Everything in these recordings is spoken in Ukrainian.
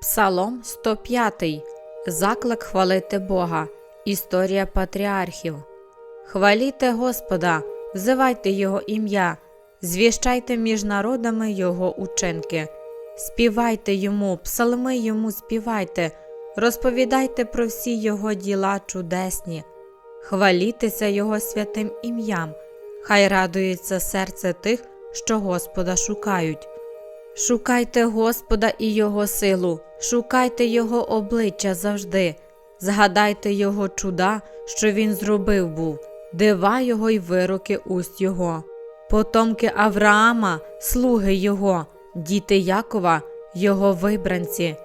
Псалом 105. Заклик хвалити Бога. Історія патріархів. Хваліте Господа, взивайте Його ім'я, звіщайте між народами Його учинки, співайте йому, псалми йому співайте, розповідайте про всі Його діла чудесні, хвалітеся Його святим ім'ям, хай радується серце тих, що Господа шукають. Шукайте Господа і Його силу, шукайте Його обличчя завжди, згадайте Його чуда, що Він зробив був, дива Його й вироки уст Його. Потомки Авраама, слуги Його, діти Якова, Його вибранці.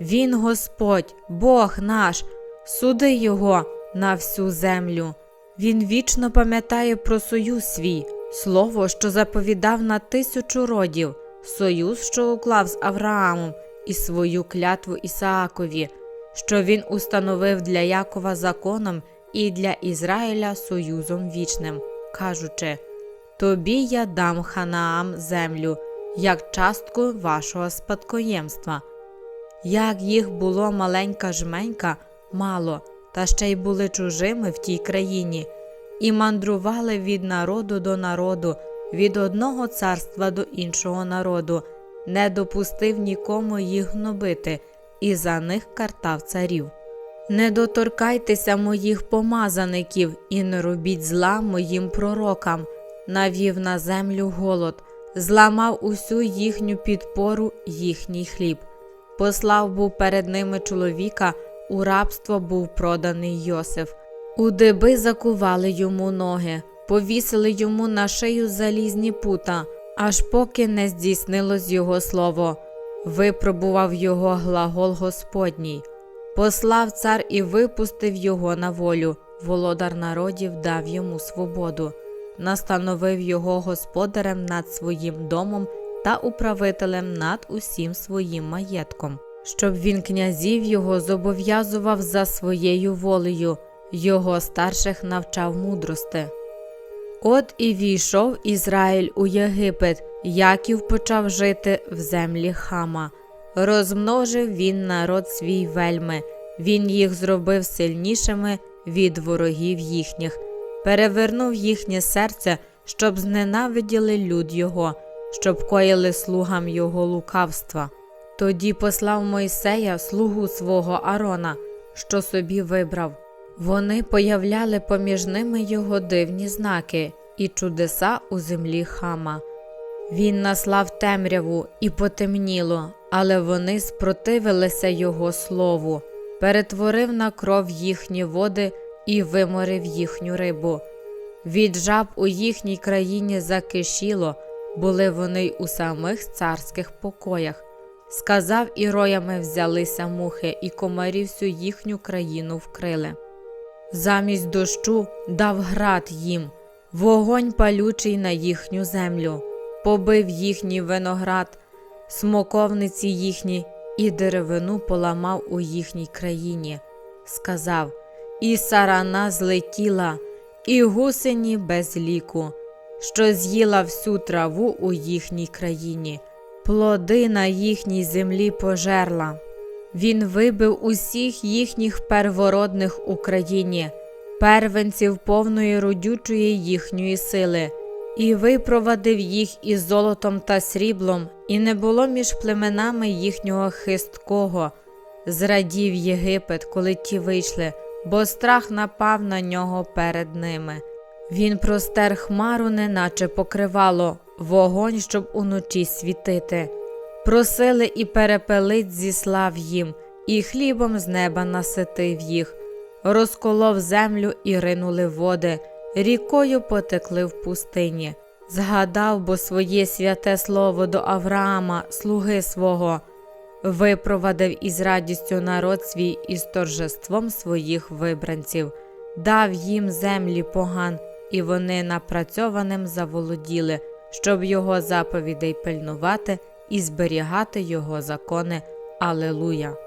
Він Господь, Бог наш, суди Його на всю землю. Він вічно пам'ятає про союз свій, слово, що заповідав на тисячу родів, союз, що уклав з Авраамом, і свою клятву Ісаакові, що він установив для Якова законом і для Ізраїля союзом вічним, кажучи: Тобі я дам Ханаам землю, як частку вашого спадкоємства. Як їх було маленька жменька, мало, та ще й були чужими в тій країні, і мандрували від народу до народу, від одного царства до іншого народу, не допустив нікому їх гнобити, і за них картав царів. Не доторкайтеся моїх помазаників і не робіть зла моїм пророкам, навів на землю голод, зламав усю їхню підпору, їхній хліб. Послав був перед ними чоловіка, у рабство був проданий Йосиф. У диби закували йому ноги, повісили йому на шию залізні пута, аж поки не здійснилось його слово. Випробував його глагол Господній. Послав цар і випустив його на волю. Володар народів дав йому свободу, настановив його господарем над своїм домом та управителем над усім своїм маєтком, щоб він князів його зобов'язував за своєю волею, його старших навчав мудрости. От і війшов Ізраїль у Єгипет, Яків почав жити в землі хама. Розмножив він народ свій вельми, він їх зробив сильнішими від ворогів їхніх, перевернув їхнє серце, щоб зненавиділи люд його, щоб коїли слугам його лукавства. Тоді послав Мойсея слугу свого Арона, що собі вибрав. Вони появляли поміж ними його дивні знаки і чудеса у землі хама. Він наслав темряву і потемніло, але вони спротивилися його слову, перетворив на кров їхні води і виморив їхню рибу. Від жаб у їхній країні закишіло, були вони й у самих царських покоях. Сказав і роями взялися мухи, і комарі всю їхню країну вкрили. Замість дощу дав град їм, вогонь палючий на їхню землю, побив їхній виноград, смоковниці їхні і деревину поламав у їхній країні. Сказав І сарана злетіла, і гусені без ліку, що з'їла всю траву у їхній країні, плоди на їхній землі пожерла. Він вибив усіх їхніх первородних у країні, первенців повної родючої їхньої сили, і випровадив їх із золотом та сріблом, і не було між племенами їхнього хисткого. Зрадів Єгипет, коли ті вийшли, бо страх напав на нього перед ними. Він простер хмару, неначе покривало, вогонь, щоб уночі світити. Просили і перепелиць зіслав їм, і хлібом з неба наситив їх, розколов землю і ринули води, рікою потекли в пустині. Згадав бо своє святе слово до Авраама, слуги свого, випровадив із радістю народ свій із торжеством своїх вибранців, дав їм землі поган, і вони напрацьованим заволоділи, щоб його заповідей пильнувати і зберігати Його закони. Алелуя!